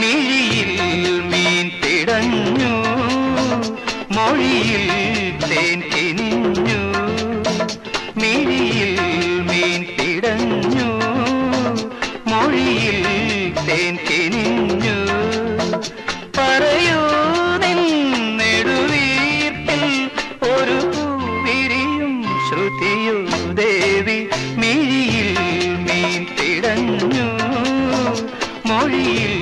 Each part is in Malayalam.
മിഴിയിൽ മീൻ തിടഞ്ഞു മൊഴിയിൽ തേൻ കിനിഞ്ഞു മിഴിയിൽ മീൻ തിടഞ്ഞു മൊഴിയിൽ തേൻ കിനിഞ്ഞു പറയൂ നിൻ ഒരു ദേവി. മൊഴിയിൽ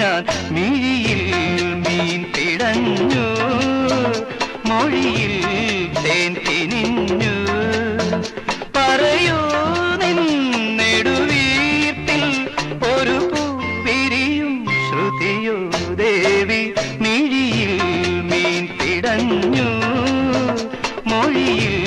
ഞാൻ മിഴിയിൽ മീൻ പിടഞ്ഞു മൊഴിയിൽ തേൻ തിനിഞ്ഞു. പറയൂ നിന്നെടുവീട്ടിൽ ഒരു പൂവിരിയും ശ്രുതിയോ ദേവി. മിഴിയിൽ മീൻ പിടഞ്ഞു മൊഴിയിൽ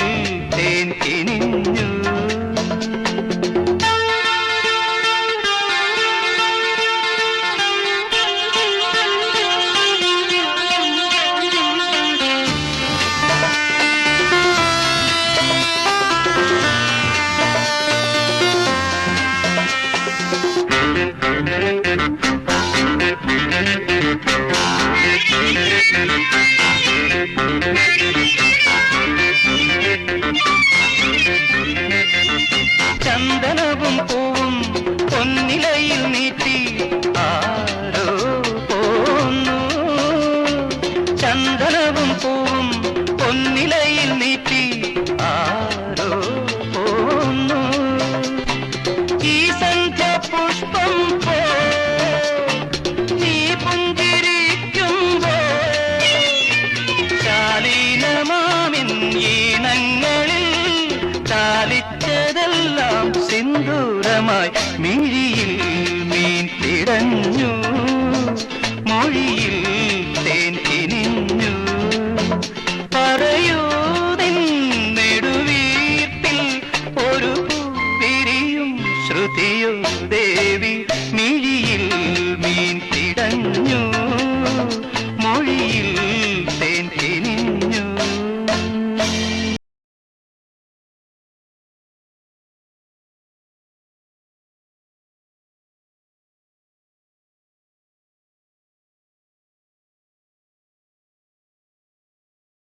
சிந்தூரமாய்